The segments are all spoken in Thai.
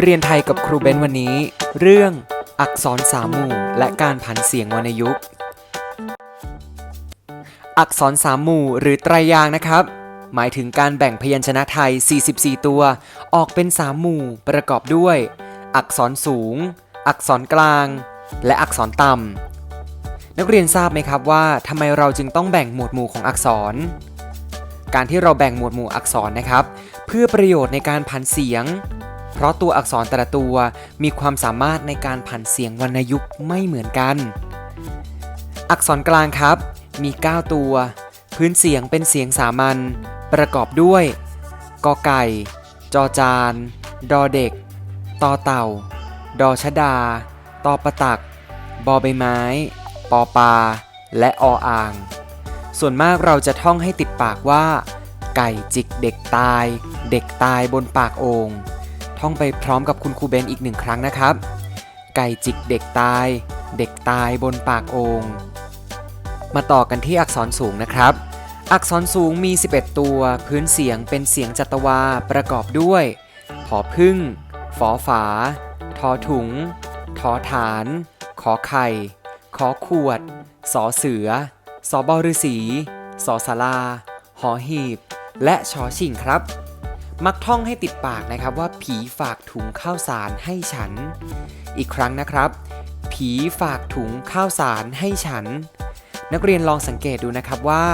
เรียนไทยกับครูเบนวันนี้ เรื่องอักษรสามหมู่และการผันเสียงวรรณยุกต์ อักษรสามหมู่หรือไตรยางนะครับ หมายถึงการแบ่งพยัญชนะไทย 44 ตัว ออกเป็น3หมู่ประกอบด้วย อักษรสูง อักษรกลาง และอักษรต่ำนักเรียนทราบไหมครับว่าทำไมเราจึงต้องแบ่งหมวดหมู่ของอักษร การที่เราแบ่งหมวดหมู่อักษรนะครับ เพื่อประโยชน์ในการผันเสียง เพราะตัวอักษรแต่ละตัวมีความสามารถในการผันเสียงวรรณยุกต์ไม่เหมือนกัน อักษรกลางครับ มี 9 ตัว พื้นเสียงเป็นเสียงสามัญประกอบด้วยกอไก่ จอจาน ดอเด็ก ตอเต่า ดอชดา ตอประตัก บอใบไม้ ปอปา และออ่าง ส่วนมากเราจะท่องให้ติดปากว่า ไก่จิกเด็กตาย เด็กตายบนปากโอง ท่องไปพร้อมกับคุณครูเบนอีกหนึ่งครั้งนะครับ ไก่จิกเด็กตาย เด็กตายบนปากโองมาต่อกันที่อักษรสูงนะครับ อักษรสูงมี 11 ตัว พื้นเสียงเป็นเสียงจัตวาประกอบด้วยผอพึ่งฝอฝา ทอถุง ทอฐาน ขอไข่ ขอขวด สอเสือ สอบอฤษีสอสาราหอหีบ และชอชิงครับ มักท่องให้ติดปากนะครับว่าผีฝากถุงข้าวสารให้ฉัน อีกครั้งนะครับ ผีฝากถุงข้าวสารให้ฉัน นักเรียนลองสังเกตดูนะครับว่า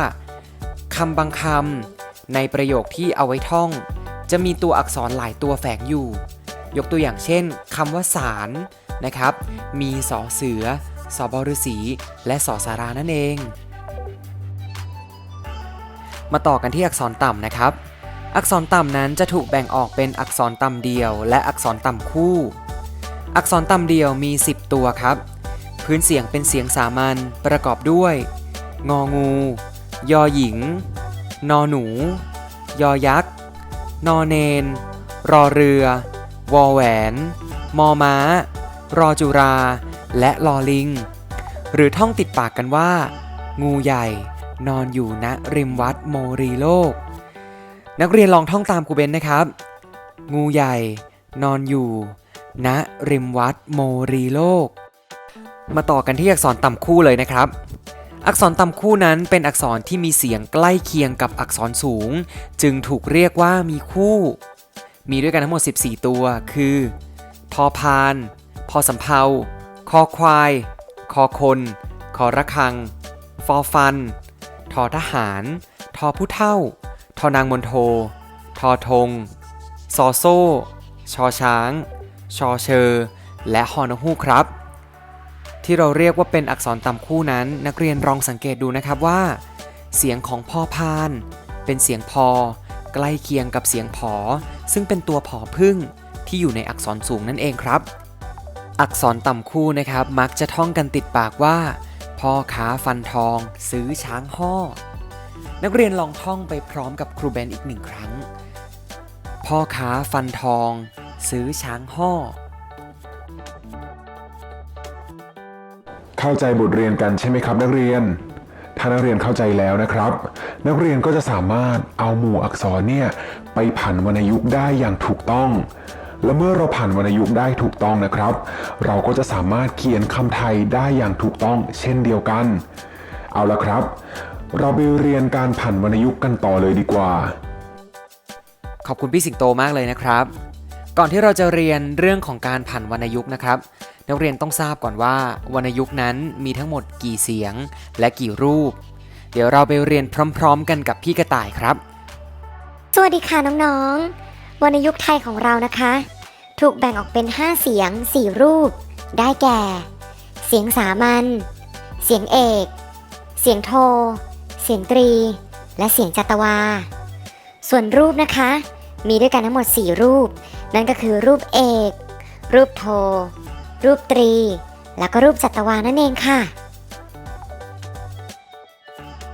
คำบางคำในประโยคที่เอาไว้ท่อง จะมีตัวอักษรหลายตัวแฝงอยู่ ยกตัวอย่างเช่นคำว่าสารนะครับ มีสอเสือสอบฤษีและสอสารานั่นเอง มาต่อกันที่อักษรต่ำนะครับ อักษรต่ำนั้นจะถูกแบ่งออกเป็นอักษรต่ำเดียว และอักษรต่ำคู่ อักษรต่ำเดียวมี 10 ตัวครับ พื้นเสียงเป็นเสียงสามัญประกอบด้วย งองู ยอหญิง นอหนู ยอยักษ์ นอเนน รอเรือ วอแหวน มอม้า รอจุรา และลอลิง หรือท่องติดปากกันว่า งูใหญ่ นอนอยู่ณริมวัดโมรีโลก นักเรียนลองท่องตามครูเบนนะครับ งูใหญ่ นอนอยู่ณริมวัดโมรีโลก มาต่อกันที่อักษรต่ำคู่เลยนะครับ อักษรต่ำคู่นั้นเป็นอักษรที่มีเสียงใกล้เคียงกับอักษรสูง จึงถูกเรียกว่ามีคู่ มีด้วยกันทั้งหมด 14 ตัว คือพอพาน พอสำเพาคอควาย คอคน คอระคัง ฟอฟัน ทอทหาร ทอผู้เท่า ทอนางมนโท ทอทง ซอโซ่ ชอช้าง ชอเชอ และฮอนฮูกครับ ที่เราเรียกว่าเป็นอักษรต่ำคู่นั้น นักเรียนลองสังเกตดูนะครับว่า เสียงของพอพาน เป็นเสียงพอ ใกล้เคียงกับเสียงผอ ซึ่งเป็นตัวผอพึ่งที่อยู่ในอักษรสูงนั่นเองครับ อักษรต่ำคู่นะครับ มักจะท่องกันติดปากว่าพ่อค้าฟันทอง ซื้อช้างห่อ นักเรียนลองท่องไปพร้อมกับครูเบนอีกหนึ่งครั้ง พ่อค้าฟันทอง ซื้อช้างห่อ เข้าใจบทเรียนกันใช่ไหมครับนักเรียน ถ้านักเรียนเข้าใจแล้วนะครับ นักเรียนก็จะสามารถเอาหมู่อักษรเนี่ยไปผันวรรณยุกต์ได้อย่างถูกต้อง และเมื่อเราผันวรรณยุกต์ได้ถูกต้องนะครับ เราก็จะสามารถเขียนคำไทยได้อย่างถูกต้องเช่นเดียวกัน เอาละครับ เราไปเรียนการผันวรรณยุกต์กันต่อเลยดีกว่า ขอบคุณพี่สิงโตมากเลยนะครับ ก่อนที่เราจะเรียนเรื่องของการผันวรรณยุกต์นะครับ นักเรียนต้องทราบก่อนว่าวรรณยุกต์นั้นมีทั้งหมดกี่เสียงและกี่รูป เดี๋ยวเราไปเรียนพร้อม ๆ กันกับพี่กระต่ายครับ สวัสดีค่ะน้องๆวรรณยุกต์ไทยของเรานะคะ ถูกแบ่งออกเป็น 5 เสียง 4 รูป ได้แก่ เสียงสามัญเสียงเอก เสียงโทเสียงตรี และเสียงจัตวา ส่วนรูปนะคะ มีด้วยกันทั้งหมด 4 รูป นั่นก็คือรูปเอก รูปโท รูปตรี แล้วก็รูปจัตวานั่นเองค่ะ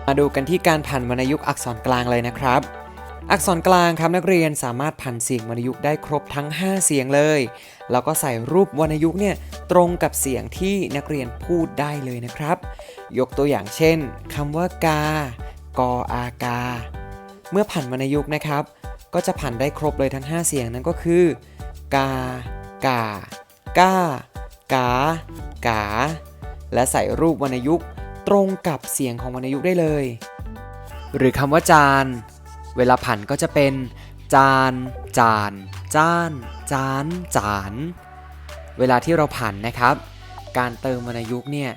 มาดูกันที่การผันวรรณยุกต์อักษรกลางเลยนะครับอักษรกลางครับนักเรียนสามารถผันเสียงวรรณยุกต์ได้ครบทั้ง 5 เสียงเลย แล้วก็ใส่รูปวรรณยุกต์เนี่ยตรงกับเสียงที่นักเรียนพูดได้เลยนะครับ ยกตัวอย่างเช่นคำว่ากากออากา เมื่อผันวรรณยุกต์นะครับ ก็จะผันได้ครบเลยทั้ง 5 เสียงนั้นก็คือกากาก้ากากา และใส่รูปวรรณยุกต์ตรงกับเสียงของวรรณยุกต์ได้เลย หรือคำว่าจาน เวลาผันก็จะเป็น จาน จาน จ้าน จาน จาน เวลาที่เราผันนะครับ การเติมวรรณยุกต์เนี่ย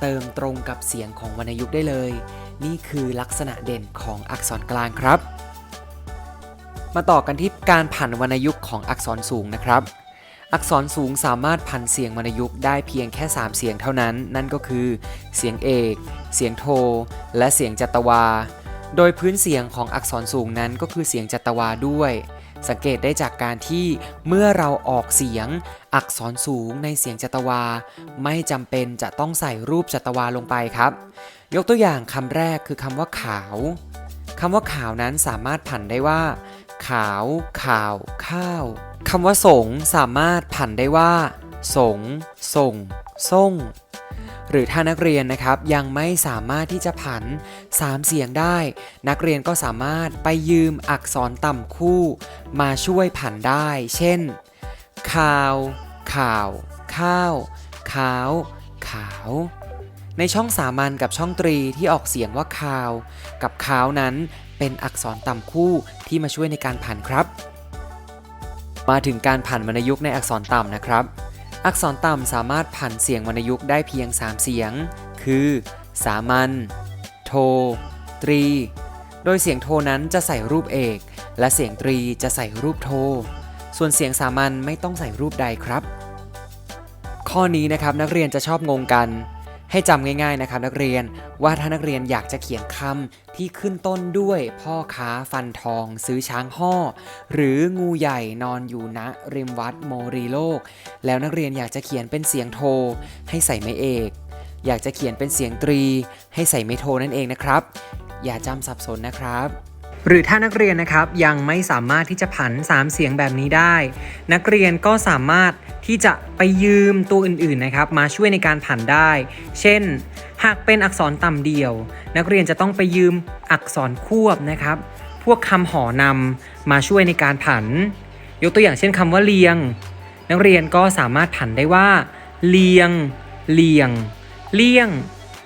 เติมตรงกับเสียงของวรรณยุกต์ได้เลย นี่คือลักษณะเด่นของอักษรกลางครับ มาต่อกันที่การผันวรรณยุกต์ของอักษรสูงนะครับ อักษรสูงสามารถผันเสียงวรรณยุกต์ได้เพียงแค่ 3 เสียงเท่านั้น นั่นก็คือ เสียงเอก เสียงโท และเสียงจัตวา โดยพื้นเสียงของอักษรสูงนั้นก็คือเสียงจัตวาด้วย สังเกตได้จากการที่เมื่อเราออกเสียงอักษรสูงในเสียงจัตวา ไม่จำเป็นจะต้องใส่รูปจัตวาลงไปครับ ยกตัวอย่างคำแรกคือคำว่าขาวคำว่าขาวนั้นสามารถผันได้ว่า ขาว ข่าว ข้าวคำว่าสงสามารถผันได้ว่า สงส่งส่ง หรือถ้านักเรียนนะครับยังไม่สามารถที่จะผัน 3 เสียงได้ นักเรียนก็สามารถไปยืมอักษรต่ำคู่ มาช่วยผันได้ เช่นข่าว ข่าว ข้าว ขาว ขาว ในช่องสามัญกับช่องตรีที่ออกเสียงว่าคาว กับขาวนั้นเป็นอักษรต่ำคู่ที่มาช่วยในการผันครับ มาถึงการผันวรรณยุกต์ในอักษรต่ำนะครับ อักษรต่ำสามารถผันเสียงวรรณยุกต์ได้เพียง 3 เสียง คือ สามัญ โท ตรี โดยเสียงโทนั้นจะใส่รูปเอก และเสียงตรีจะใส่รูปโท ส่วนเสียงสามัญไม่ต้องใส่รูปใดครับ ข้อนี้นะครับนักเรียนจะชอบงงกัน ให้จำง่ายๆนะครับนักเรียนว่าถ้านักเรียนอยากจะเขียนคำที่ขึ้นต้นด้วยพ่อค้าฟันทองซื้อช้างห่อหรืองูใหญ่นอนอยู่ณริมวัดโมรีโลก แล้วนักเรียนอยากจะเขียนเป็นเสียงโท ให้ใส่ไม้เอก อยากจะเขียนเป็นเสียงตรี ให้ใส่ไม้โทนั่นเองนะครับ อย่าจำสับสนนะครับ หรือถ้านักเรียนนะครับยังไม่สามารถที่จะผัน 3 เสียงแบบนี้ได้ นักเรียนก็สามารถที่จะไปยืมตัวอื่นๆนะครับมาช่วยในการผันได้ เช่น หากเป็นอักษรต่ำเดียว นักเรียนจะต้องไปยืมอักษรควบนะครับ พวกคำหอนำมาช่วยในการผัน ยกตัวอย่างเช่นคำว่าเลียง นักเรียนก็สามารถผันได้ว่า เลียง เลียง เลี่ยง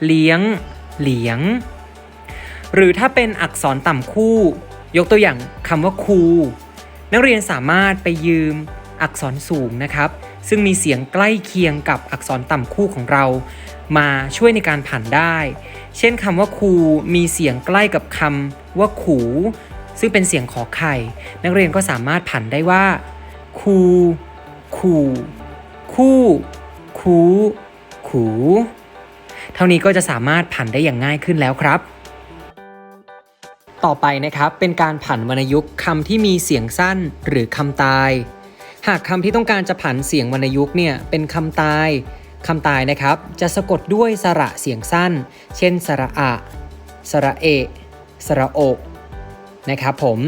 เลี้ยง เหลียง หรือถ้าเป็นอักษรต่ำคู่ ยกตัวอย่างคำว่าคูนักเรียนสามารถไปยืมอักษรสูงนะครับ ซึ่งมีเสียงใกล้เคียงกับอักษรต่ำคู่ของเรา มาช่วยในการผันได้ เช่นคำว่าคูมีเสียงใกล้กับคำว่าขูซึ่งเป็นเสียงขอไข่ นักเรียนก็สามารถผันได้ว่า คูขู่คู่คูขูเท่านี้ก็จะสามารถผันได้อย่างง่ายขึ้นแล้วครับ ต่อไปนะครับ เป็นการผันวรรณยุกต์คำที่มีเสียงสั้นหรือคำตาย หากคำที่ต้องการจะผันเสียงวรรณยุกต์เนี่ยเป็นคำตายคำตายนะครับจะสะกดด้วยสระเสียงสั้น เช่น สระอะ สระเอ สระโอนะครับผม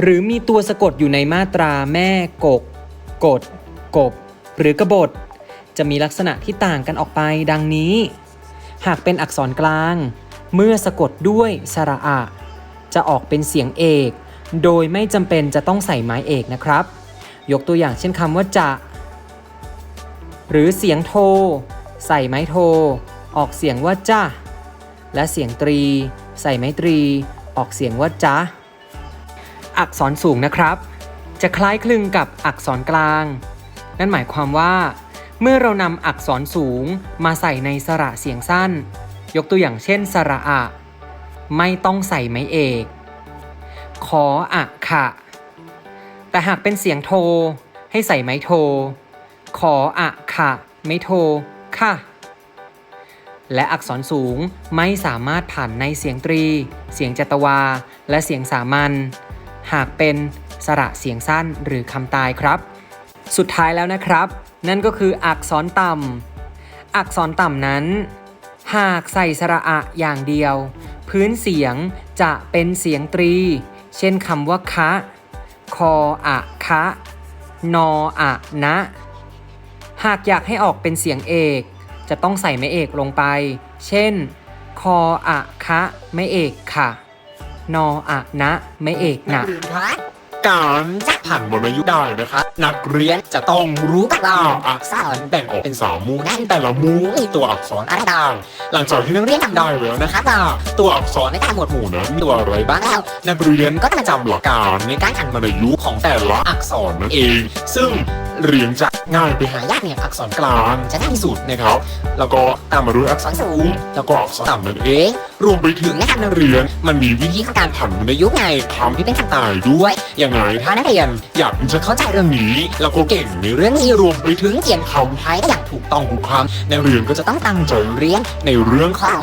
หรือมีตัวสะกดอยู่ในมาตราแม่กก กด กบ หรือกบฏ จะมีลักษณะที่ต่างกันออกไปดังนี้ หากเป็นอักษรกลาง เมื่อสะกดด้วยสระอะ จะออกเป็นเสียงเอก โดยไม่จำเป็นจะต้องใส่ไม้เอกนะครับ ยกตัวอย่างเช่นคำว่าจะ หรือเสียงโท ใส่ไม้โท ออกเสียงว่าจ้าและเสียงตรี ใส่ไม้ตรี ออกเสียงว่าจ้าอักษรสูงนะครับ จะคล้ายคลึงกับอักษรกลาง นั่นหมายความว่า เมื่อเรานำอักษรสูงมาใส่ในสระเสียงสั้น ยกตัวอย่างเช่น สระอะ ไม่ต้องใส่ไม้เอก ขออะขะ แต่หากเป็นเสียงโท ให้ใส่ไม้โท ขออะขะ ไม่โท ค่ะ และอักษรสูงไม่สามารถผ่านในเสียงตรี เสียงจัตวา และเสียงสามัญ หากเป็นสระเสียงสั้นหรือคำตายครับ สุดท้ายแล้วนะครับ นั่นก็คืออักษรต่ำอักษรต่ำนั้น หากใส่สระอะอย่างเดียว พื้นเสียงจะเป็นเสียงตรี เช่นคำว่าคะ คออะคะ นออะนะ หากอยากให้ออกเป็นเสียงเอก จะต้องใส่ไม่เอกลงไป เช่น คออะคะไม่เอกค่ะ นออะนะไม่เอกนันะกเรียนคะการจะผ่านวรรณยุได้นะคะ นักเรียนจะต้องรู้กันว่าอักษรแบ่งออกเป็นสามมูนั้นแต่ละมูมีตัวอักษรอะไรบ้างหลังจากที่นักเรียนจำได้แล้วนะคะว่าตัวอักษรในแต่ละหมวดหมู่นั้นมีตัวอะไรบ้างแล้วนักเรียนก็จะจำหลักการในการอ่านวรรยุของแต่ละอักษรนั่นเอง ซึ่งเรียนจะง่ายไปหายากเนี่ยอักษรกลางจะง่ายที่สุดนะครับแล้วก็ตามมาด้วยอักษรสูงแล้วก็อักษรต่ำนั่นเองรวมไปถึงนะครับนักเรียนมันมีวิธีการผันในยุไงทำที่เป็นต่างๆด้วยอยังไงถ้านักเรียนอยากจะเข้าใจเรื่องนี้ แล้วก็เก่งในเรื่องนี้รวมไปถึงเขียนคำไทยได้อย่างถูกต้องทุกคำนักเรียนก็จะต้องตั้งใจเรียนในเรื่องของ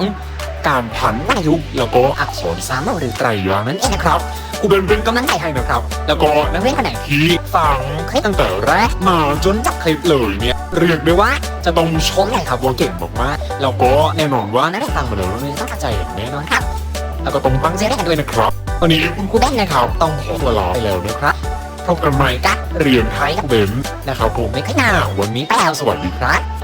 การผันวรรณยุกต์แล้วก็อักษรสามหรือไตรยางค์นั่นเองนะครับกูเป็นเป็นกำลังใจให้นะครับ แล้วก็นักเรียนคนไหนที่ฟังคลิปตั้งแต่แรกมาจนจบคลิปเลยเนี่ยเรียกได้ว่าจะต้องชมเลยครับว่าเก่งมากๆแล้วก็แน่นอนว่านักเรียนฟังมาเลยต้องเข้าใจอย่างแน่นอนครับแล้วก็ต้องฟังเสียงกันด้วยนะครับ วันนี้คุณครูแบนนะครับต้องขอตัวลาไปแล้วนะครับ พบกันใหม่กับเรียนไทยกับเบนนะครับผมในคลิปหน้าวันนี้ไปแล้วสวัสดีครับ